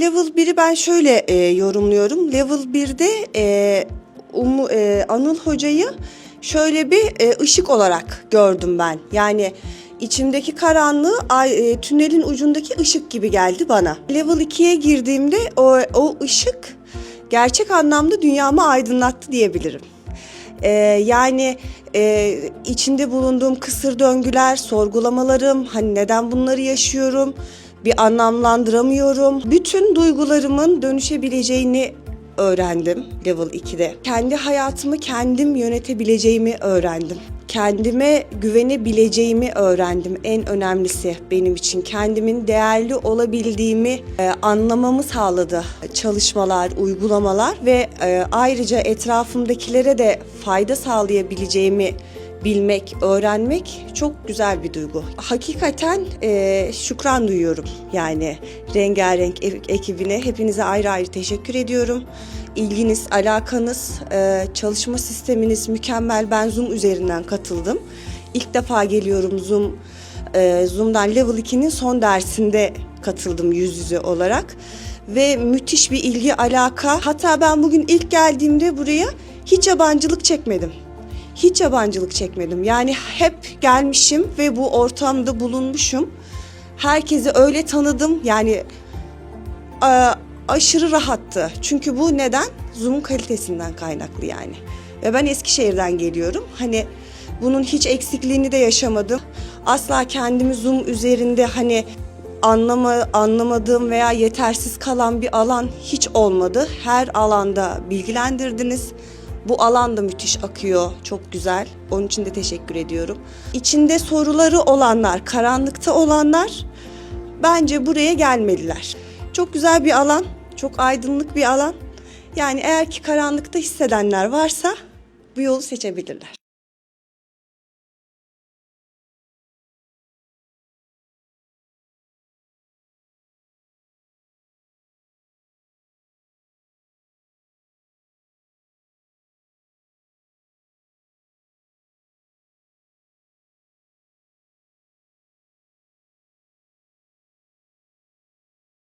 Level 1'i ben şöyle e, yorumluyorum. Level 1'de e, Umu, e, Anıl Hoca'yı şöyle bir e, ışık olarak gördüm ben. Yani içimdeki karanlığı ay, e, tünelin ucundaki ışık gibi geldi bana. Level 2'ye girdiğimde o, o ışık gerçek anlamda dünyamı aydınlattı diyebilirim. Ee, yani e, içinde bulunduğum kısır döngüler, sorgulamalarım, hani neden bunları yaşıyorum, bir anlamlandıramıyorum. Bütün duygularımın dönüşebileceğini öğrendim level 2'de. Kendi hayatımı kendim yönetebileceğimi öğrendim. Kendime güvenebileceğimi öğrendim. En önemlisi benim için kendimin değerli olabildiğimi e, anlamamı sağladı çalışmalar, uygulamalar ve e, ayrıca etrafımdakilere de fayda sağlayabileceğimi bilmek, öğrenmek çok güzel bir duygu. Hakikaten e, şükran duyuyorum yani rengarenk e- ekibine. Hepinize ayrı ayrı teşekkür ediyorum. İlginiz, alakanız, e, çalışma sisteminiz mükemmel. Ben Zoom üzerinden katıldım. İlk defa geliyorum Zoom e, Zoom'dan Level 2'nin son dersinde katıldım yüz yüze olarak. Ve müthiş bir ilgi, alaka. Hatta ben bugün ilk geldiğimde buraya hiç yabancılık çekmedim hiç yabancılık çekmedim. Yani hep gelmişim ve bu ortamda bulunmuşum. Herkesi öyle tanıdım. Yani a- aşırı rahattı. Çünkü bu neden? Zoom'un kalitesinden kaynaklı yani. Ve ben Eskişehir'den geliyorum. Hani bunun hiç eksikliğini de yaşamadım. Asla kendimi Zoom üzerinde hani anlama, anlamadığım veya yetersiz kalan bir alan hiç olmadı. Her alanda bilgilendirdiniz. Bu alan da müthiş akıyor, çok güzel. Onun için de teşekkür ediyorum. İçinde soruları olanlar, karanlıkta olanlar bence buraya gelmeliler. Çok güzel bir alan, çok aydınlık bir alan. Yani eğer ki karanlıkta hissedenler varsa bu yolu seçebilirler.